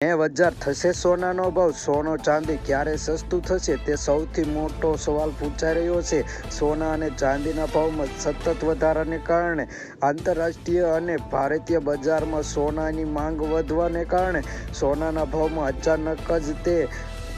ને હજાર થશે સોનાનો ભાવ. સોનો ચાંદી ક્યારે સસ્તું થશે તે સૌથી મોટો સવાલ પૂછાઈ રહ્યો છે. સોના અને ચાંદીના ભાવમાં સતત વધારાને કારણે આંતરરાષ્ટ્રીય અને ભારતીય બજારમાં સોનાની માંગ વધવાને કારણે સોનાના ભાવમાં અચાનક જ તે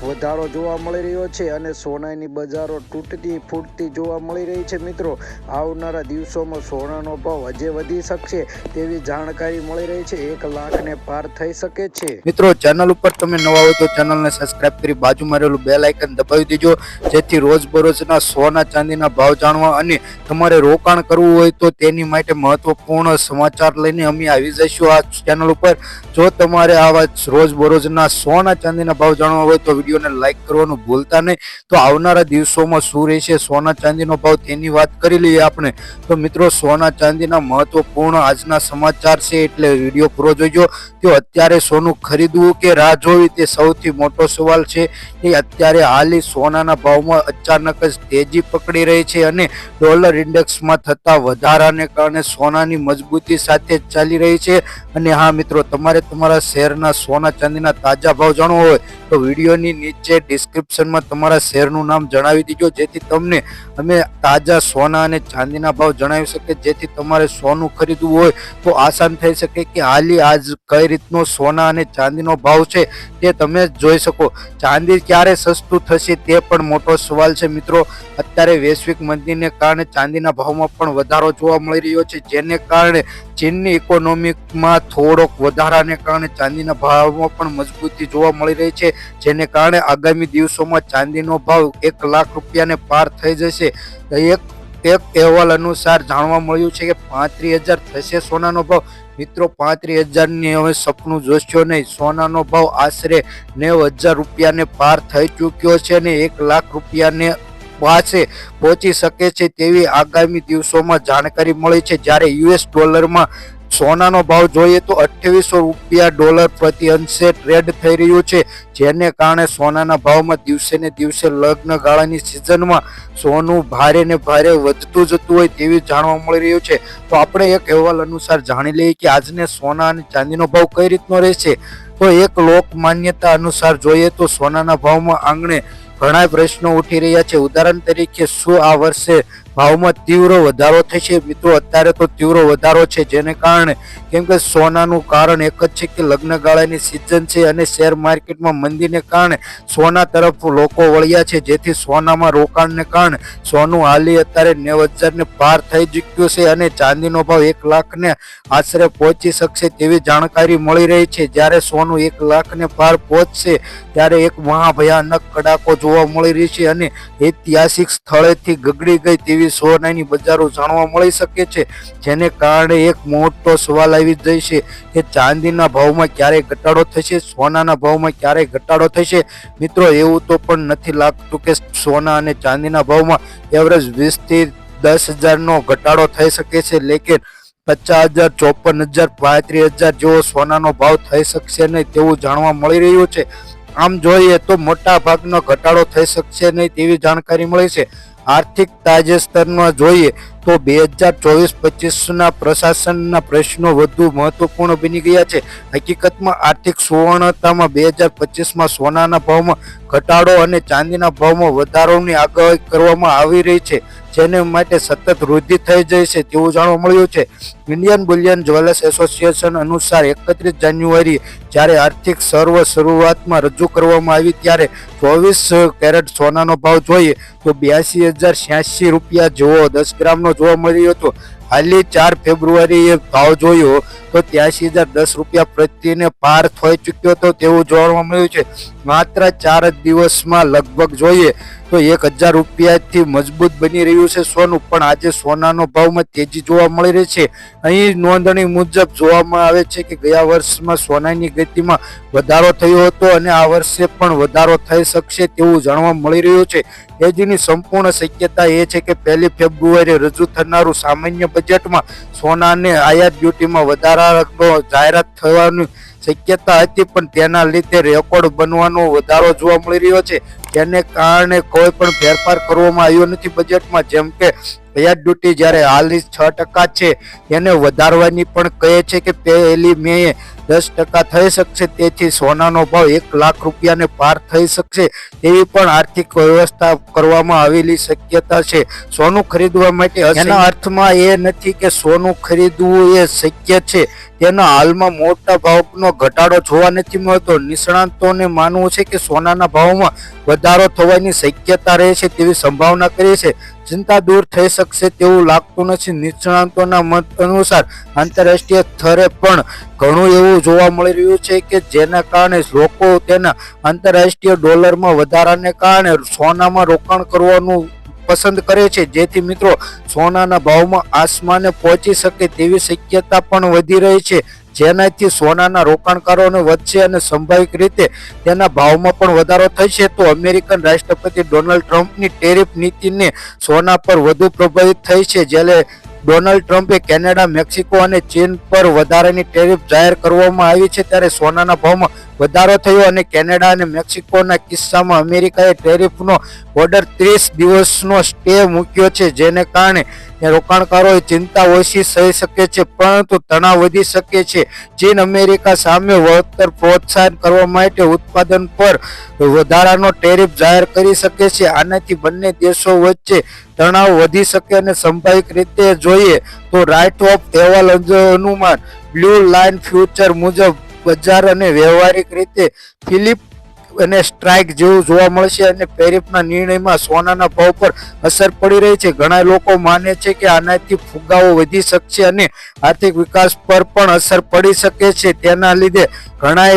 વધારો જોવા મળી રહ્યો છે અને સોનાની બજારો તૂટતી ફૂટતી જોવા મળી રહી છે. મિત્રો, આવનારા દિવસોમાં સોનાનો ભાવ હજે વધી શકશે તેવી જાણકારી મળી રહી છે. એક લાખને પાર થઈ શકે છે. મિત્રો, ચેનલ ઉપર તમે નવા હોય તો ચેનલને સબસ્ક્રાઇબ કરી બાજુમાં રહેલું બેલ આઇકન દબાવી દેજો. જેથી રોજબરોજના સોના ચાંદીના ભાવ જાણવા અને તમારે રોકાણ કરવું હોય તો તેની માટે મહત્વપૂર્ણ સમાચાર લઈને અમે આવી જઈશું આ ચેનલ ઉપર. જો તમારે આવા રોજબરોજના સોના ચાંદીના ભાવ જાણવા હોય તો વિડીયોને લાઈક કરવાનું ભૂલતા નહીં. તો આવનારા દિવસોમાં શું રહેશે? સોના ચાંદીનો ભાવ તેની વાત કરી લઈએ આપણે. તો મિત્રો, સોના ચાંદીના મહત્વપૂર્ણ આજના સમાચાર છે એટલે વીડિયો પૂરો જોઈજો તો અત્યારે સોનું ખરીદવું કે રાહ જોવી તે સૌથી મોટો સવાલ છે. એ અત્યારે હાલી સોનાના ભાવમાં અચાનક જ તેજી પકડી રહી છે અને ડોલર ઇન્ડેક્સમાં થતા વધારાને કારણે સોનાની મજબૂતી સાથે ચાલી રહી છે. અને હા મિત્રો, તમારે તમારા શહેરના સોના ચાંદીના તાજા ભાવ જાણવો હોય તો વિડીયોની નીચે ડિસ્ક્રિપ્શનમાં તમારા શેરનું નામ જણાવી દીજો, જેથી તમને અમે તાજા સોના અને ચાંદીના ભાવ જણાવી શકીએ. જેથી તમારે સોનું ખરીદવું હોય તો આસાન થઈ શકે કે હાલી આજ કઈ રીતનો સોના અને ચાંદીનો ભાવ છે તે તમે જોઈ શકો. ચાંદી ક્યારે સસ્તું થશે તે પણ મોટો સવાલ છે મિત્રો. અત્યારે વૈશ્વિક મંદીને કારણે ચાંદીના ભાવમાં પણ વધારો જોવા મળી રહ્યો છે, જેને કારણે ચીનની ઇકોનોમિકમાં થોડોક વધારાને કારણે ચાંદીના ભાવમાં પણ મજબૂતી જોવા મળી રહી છે, જેને કારણે આગામી દિવસોમાં ચાંદીનો ભાવ એક લાખ રૂપિયાને પાર થઈ જશે. એક એક અહેવાલ અનુસાર જાણવા મળ્યું છે કે પાંત્રીસ હજાર થશે સોનાનો ભાવ. મિત્રો, પાંત્રીસ હજારની હવે સપનું જોશો નહીં. સોનાનો ભાવ આશરે નેવ હજાર રૂપિયાને પાર થઈ ચૂક્યો છે અને એક લાખ રૂપિયાને પાસે પહોંચી શકે છે તેવી આગામી દિવસોમાં જાણકારી મળી છે. જ્યારે યુએસ ડોલરમાં સોનાનો ભાવ જોઈએ તો અઠ્યાવીસો રૂપિયા ડોલર પ્રતિ અંશે ટ્રેડ થઈ રહ્યું છે, જેને કારણે સોનાના ભાવમાં દિવસે ને દિવસે લગ્ન ગાળાની સિઝનમાં સોનું ભારે ને ભારે વધતું જતું હોય તેવી જાણવા મળી રહ્યું છે. તો આપણે એક અહેવાલ અનુસાર જાણી લઈએ કે આજને સોના અને ચાંદીનો ભાવ કઈ રીતનો રહેશે? તો એક લોક માન્યતા અનુસાર જોઈએ તો સોનાના ભાવમાં આંગણે ઘણા પ્રશ્નો ઉઠી રહ્યા છે. ઉદાહરણ તરીકે, શું આ વર્ષે ભાવમાં તીવ્ર વધારો થશે? મિત્રો, અત્યારે તો તીવ્ર વધારો છે, જેને કારણે કેમ કે સોનાનું કારણ એક જ છે કે લગ્નગાળાની સિઝન છે અને શેર માર્કેટમાં મંદીને કારણે સોના તરફ લોકો વળ્યા છે. જેથી સોનામાં રોકાણને કારણે સોનું હાલી અત્યારે નેવ હજારને પાર થઈ ચૂક્યું છે અને ચાંદીનો ભાવ એક લાખને આશરે પહોંચી શકશે તેવી જાણકારી મળી રહી છે. જ્યારે સોનું એક લાખને પાર પહોંચશે ત્યારે એક મહાભયાનક કડાકો જોવા મળી રહી છે અને ઐતિહાસિક સ્થળેથી ગગડી ગઈ તેવી સોનાની બજારો જાણવા મળી શકે છે. જેને કારણે એક મોટો સવાલ આવી છે કે ચાંદીના ભાવમાં ક્યારેય ઘટાડો થશે, સોનાના ભાવમાં ક્યારેય ઘટાડો થશે? મિત્રો, એવું તો પણ નથી લાગતું કે સોના અને ચાંદીના ભાવમાં એવરેજ વીસથી દસ હજારનો ઘટાડો થઈ શકે છે. લેકિન પચાસ હજાર, ચોપન હજાર, પાંત્રીસ હજાર જેવો સોનાનો ભાવ થઈ શકશે નહીં તેવું જાણવા મળી રહ્યું છે. આમ જોઈએ તો મોટા ભાગનો ઘટાડો થઈ શકશે નહીં તેવી જાણકારી મળી છે. આર્થિક તાજેતરમાં જોઈએ તો બે હજાર ચોવીસ પચીસના પ્રશાસનના પ્રશ્નો વધુ મહત્વપૂર્ણ બની ગયા છે. હકીકતમાં આર્થિક સુવર્ણતામાં બે હજાર પચીસમાં સોનાના ભાવમાં ઘટાડો અને ચાંદીના ભાવમાં વધારોની આગાહી કરવામાં આવી રહી છે, જેને માટે સતત વૃદ્ધિ થઈ જાય છે તેવું જાણવા મળ્યું છે. ઇન્ડિયન બુલિયન જ્વેલર્સ એસોસિએશન અનુસાર એકત્રીસ જાન્યુઆરી જ્યારે આર્થિક સર્વ શરૂઆતમાં રજૂ કરવામાં આવી ત્યારે ચોવીસ કેરેટ સોનાનો ભાવ જોઈએ તો બ્યાસી હજાર છ્યાસી રૂપિયા જેવો દસ ગ્રામનો જોવા મળ્યું હતો. હાલની ચાર ફેબ્રુઆરીએ ભાવ જોયો તો ત્યાસી હજાર દસ રૂપિયા પ્રત્યેને પાર થઈ ચૂક્યો હતો તેવું જોવા મળ્યું છે. માત્ર ચાર જ દિવસમાં લગભગ જોઈએ તો એક હજાર રૂપિયાથી મજબૂત બની રહ્યું છે સોનું, પણ આજે સોનાનો ભાવમાં તેજી જોવા મળી રહી છે. અહીં નોંધણી મુજબ જોવામાં આવે છે કે ગયા વર્ષમાં સોનાની ગતિમાં વધારો થયો હતો અને આ વર્ષે પણ વધારો થઈ શકશે તેવું જાણવા મળી રહ્યું છે. તેજીની સંપૂર્ણ શક્યતા એ છે કે પહેલી ફેબ્રુઆરીએ રજૂ થનારું સામાન્ય બજેટમાં સોનાને આયાત ડ્યુટીમાં વધારાનો જાહેરાત થવાની શક્યતા હતી, પણ તેના લીધે રેકોર્ડ બનવાનો વધારો જોવા મળી રહ્યો છે. તેને કારણે કોઈ પણ ફેરફાર કરવામાં આવ્યો નથી બજેટમાં. જેમ કે પેજ ડ્યુટી જ્યારે હાલની છ ટકા છે એને વધારવાની પણ કહે છે કે પહેલી મે દસ ટકા થઈ શકશે તેથી સોનાનો ભાવ એક લાખ રૂપિયાને પાર થઈ શકશે તેવી પણ આર્થિક વ્યવસ્થા કરવામાં આવેલી શક્યતા છે. સોનું ખરીદવા માટે એના અર્થમાં એ નથી કે સોનું ખરીદવું એ શક્ય છે. તેના હાલમાં મોટા ભાવનો ઘટાડો જોવા નથી મળતો. નિષ્ણાંતોને માનવું છે કે સોનાના ભાવમાં વધારો થવાની શક્યતા રહે છે તેવી સંભાવના કરી છે. ચિંતા દૂર થઈ શકશે તેવું લાગતું નથી. નિષ્ણાંતોના મત અનુસાર આંતરરાષ્ટ્રીય સ્તરે પણ ઘણું એવું જોવા મળી રહ્યું છે કે જેના કારણે લોકો તેના આંતરરાષ્ટ્રીય ડોલરમાં વધારાને કારણે સોનામાં રોકાણ કરવાનું પસંદ કરે છે. જેથી મિત્રો, સોનાના ભાવમાં આસમાને પહોંચી શકે તેવી શક્યતા પણ વધી રહી છે. જેનાથી સોનાના રોકાણકારોને વધશે અને સંભાવિક રીતે તેના ભાવમાં પણ વધારો થશે, તો અમેરિકન રાષ્ટ્રપતિ ડોનાલ્ડ ટ્રમ્પની ટેરિફ નીતિને સોના પર વધુ પ્રભાવિત થઈ છે. જ્યારે ડોનાલ્ડ ટ્રમ્પે કેનેડા, મેક્સિકો અને ચીન પર વધારાની ટેરિફ જાહેર કરવામાં આવી છે, ત્યારે સોનાના ભાવમાં વધારો થયો અને કેનેડા અને મેક્સિકોના કિસ્સામાં અમેરિકાએ ટેરિફનો ઓર્ડર ત્રીસ દિવસનો સ્ટે મૂક્યો છે, જેને કારણે રોકાણકારોએ ચિંતા ઓછી થઈ શકે છે, પરંતુ તણાવ વધી શકે છે. ચીન અમેરિકા સામે વળતર પ્રોત્સાહન કરવા માટે ઉત્પાદન પર વધારાનો ટેરિફ જાહેર કરી શકે છે. આનાથી બંને દેશો વચ્ચે તણાવ વધી શકે અને સંભાવિક રીતે જોઈએ તો રાઇટ ઓફ અહેવાલ અનુમાન બ્લુ લાઇન ફ્યુચર મુજબ બજાર અને વ્યવહારિક રીતે ફિલિપ અને સ્ટ્રાઇક જેવું જોવા મળશે અને પેરિફના નિર્ણયમાં સોનાના ભાવ પર અસર પડી રહી છે. ઘણા લોકો માને છે કે આનાથી ફુગાવો વધી શકશે અને આર્થિક વિકાસ પર પણ અસર પડી શકે છે. તેના લીધે ઘણા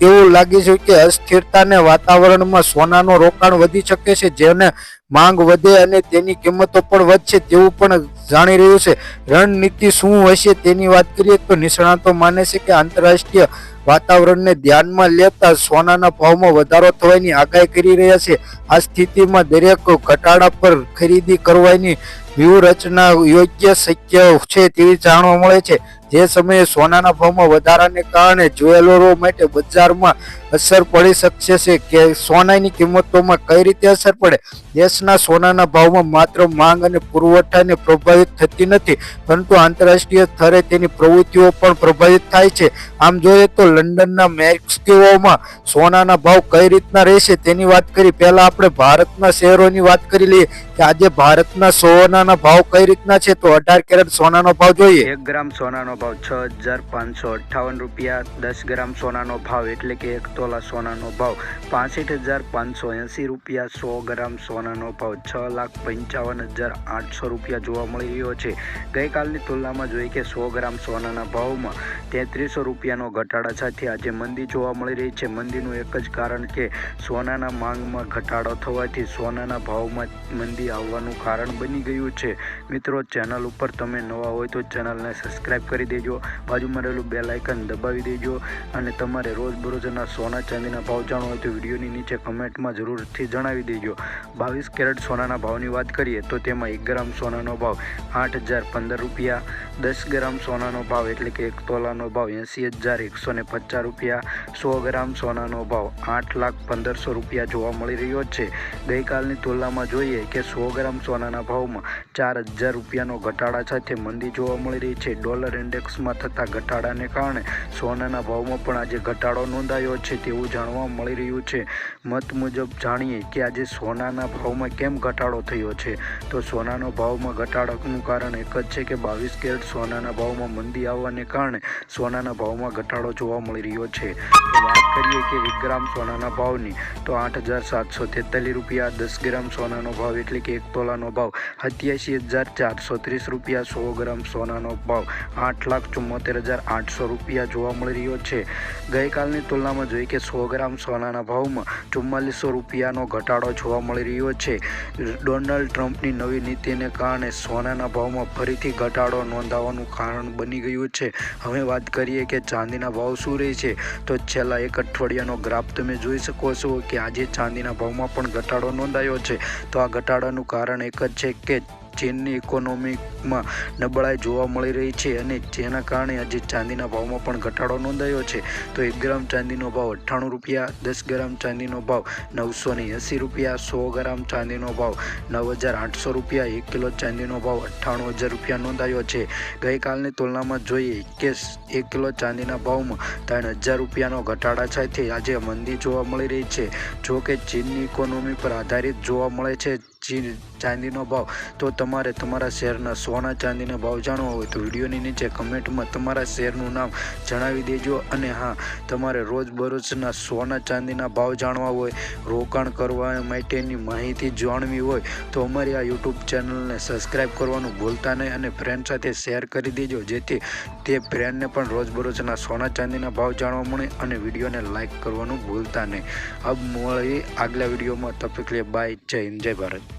એવું લાગે છે કે અસ્થિરતાને વાતાવરણમાં સોનાનું રોકાણ વધી શકે છે, જેને માંગ વધે અને તેની કિંમતો પણ વધશે તેવું પણ જાણી રહ્યું છે. રણનીતિ શું હશે તેની વાત કરીએ તો નિષ્ણાતો માને છે કે આંતરરાષ્ટ્રીય વાતાવરણને ધ્યાનમાં લેતા સોનાના ભાવમાં વધારો થવાની આગાહી કરી રહ્યા છે. આ સ્થિતિમાં દરેક ઘટાડા પર ખરીદી કરવાની વ્યૂહરચના યોગ્ય શક્ય છે તેવી જાણવા મળે છે. જે સમયે સોનાના ભાવમાં વધારાને કારણે જ્વેલરો માટે બજારમાં અસર પડી શકશે છે કે સોનાની કિંમતોમાં કઈ રીતે અસર પડે? દેશના સોનાના ભાવમાં માત્ર માંગ અને પુરવઠાને પ્રભાવિત થતી નથી, પરંતુ આંતરરાષ્ટ્રીય સ્તરે તેની પ્રવૃત્તિઓ પણ પ્રભાવિત થાય છે. આમ જોઈએ તો લંડનના મેક્સિકોમાં સોનાના ભાવ કઈ રીતના રહેશે તેની વાત કરી. પહેલાં આપણે ભારતના શહેરોની વાત કરી લઈએ કે આજે ભારતના સોનાના ભાવ કઈ રીતના છે? તો અઢાર કેરેટ સોનાનો ભાવ જોઈએ. એક ગ્રામ સોનાનો ભાવ છ હજાર પાંચસો અઠ્ઠાવન રૂપિયા, દસ ગ્રામ સોનાનો ભાવ એટલે કે એક તોલા સોનાનો ભાવ પાસઠ હજાર પાંચસો એંસી રૂપિયા, સો ગ્રામ સોનાનો ભાવ છ લાખ પંચાવન હજાર આઠસો રૂપિયા જોવા મળી રહ્યો છે. ગઈકાલની તુલનામાં જોઈએ કે સો ગ્રામ સોનાના ભાવમાં તેત્રીસો રૂપિયાનો ઘટાડા સાથે આજે મંદી જોવા મળી રહી છે. મંદીનું એક જ કારણ કે સોનાના માંગમાં ઘટાડો થવાથી સોનાના ભાવમાં મંદી આવવાનું કારણ બની ગયું છે. મિત્રો, ચેનલ ઉપર તમે નવા હોય તો ચેનલને સબસ્ક્રાઇબ કરી દેજો. બાજુમાં રહેલું બે લાઇકન દબાવી દેજો. અને તમારે રોજબરોજના સોના ચાંદીના ભાવ જાણવો હોય તો વિડીયોની નીચે કમેન્ટમાં જરૂરથી જણાવી દેજો. બાવીસ કેરેટ સોનાના ભાવની વાત કરીએ તો તેમાં એક ગ્રામ સોનાનો ભાવ આઠ હજાર પંદર રૂપિયા દસ ગ્રામ સોનાનો ભાવ એટલે કે એક તોલાનો ભાવ એંસી હજાર એકસો ને પચાસ રૂપિયા, સો ગ્રામ સોનાનો ભાવ આઠ લાખ પંદરસો રૂપિયા જોવા મળી રહ્યો છે. ગઈકાલની તુલનામાં જોઈએ કે સો ગ્રામ સોનાના ભાવમાં ચાર હજાર રૂપિયાનો ઘટાડા સાથે મંદી જોવા મળી રહી છે. ડોલર ઇન્ડેક્સમાં થતા ઘટાડાને કારણે સોનાના ભાવમાં પણ આજે ઘટાડો નોંધાયો છે તેવું જાણવા મળી રહ્યું છે. મત મુજબ જાણીએ કે આજે સોનાના ભાવમાં કેમ ઘટાડો થયો છે? તો સોનાનો ભાવમાં ઘટાડાનું કારણ એક જ છે કે બાવીસ કેરેટ સોનાના ભાવમાં મંદી આવવાને કારણે સોનાના ભાવમાં ઘટાડો જોવા મળી રહ્યો છે. વાત કરીએ કે એક ગ્રામ સોનાના ભાવની, તો આઠ હજાર સાતસો તેતાલીસ રૂપિયા, દસ ગ્રામ સોનાનો ભાવ એટલે કે એક તોલાનો ભાવ, સત્યાસી હજાર ચારસો ત્રીસ રૂપિયા, સો ગ્રામ સોનાનો ભાવ, આઠ લાખ ચુમ્મોતેર હજાર આઠસો રૂપિયા જોવા મળી રહ્યો છે. ગઈકાલની તુલનામાં જોઈએ કે સો ગ્રામ સોનાના ભાવમાં ચુમ્માલીસો રૂપિયાનો ઘટાડો જોવા મળી રહ્યો છે. ડોનાલ્ડ ટ્રમ્પની નવી નીતિને કારણે સોનાના ભાવમાં ફરીથી ઘટાડો નોંધાવાનું કારણ બની ગયું છે. હવે વાત કરીએ કે ચાંદીના ભાવ શું રહે છે? તો છેલ્લા એક અઠવાડિયાનો ગ્રાફ તમે જોઈ શકો છો કે આજે ચાંદીના ભાવમાં પણ ઘટાડો નોંધાયો છે. તો આ ઘટાડાનું કારણ એક જ છે કે ચીનની ઇકોનોમીમાં નબળાઈ જોવા મળી રહી છે અને જેના કારણે આજે ચાંદીના ભાવમાં પણ ઘટાડો નોંધાયો છે. તો એક ગ્રામ ચાંદીનો ભાવ અઠ્ઠાણું રૂપિયા, દસ ગ્રામ ચાંદીનો ભાવ નવસો ને એંસી રૂપિયા, સો ગ્રામ ચાંદીનો ભાવ નવ હજાર આઠસો રૂપિયા, એક કિલો ચાંદીનો ભાવ અઠ્ઠાણું હજાર રૂપિયા નોંધાયો છે. ગઈકાલની તુલનામાં જોઈએ કે એક કિલો ચાંદીના ભાવમાં ત્રણ હજાર રૂપિયાનો ઘટાડા સાથે આજે મંદી જોવા મળી રહી છે. જો કે ચીનની ઇકોનોમી પર આધારિત જોવા મળે છે ચીન ચાંદીનો ભાવ. તો તમારે તમારા શહેરના સોના ચાંદીના ભાવ જાણવા હોય તો વિડીયોની નીચે કમેન્ટમાં તમારા શહેરનું નામ જણાવી દેજો. અને હા, તમારે રોજબરોજના સોના ચાંદીના ભાવ જાણવા હોય, રોકાણ કરવા માટેની માહિતી જાણવી હોય, તો અમારી આ યુટ્યુબ ચેનલને સબસ્ક્રાઈબ કરવાનું ભૂલતા નહીં અને ફ્રેન્ડ સાથે શેર કરી દેજો, જેથી તે ફ્રેન્ડને પણ રોજબરોજના સોના ચાંદીના ભાવ જાણવા મળે અને વિડીયોને લાઈક કરવાનું ભૂલતા નહીં. અબ મળીએ આગલા વિડીયોમાં. તપકલે બાય. જય હિન્દ, જય ભારત.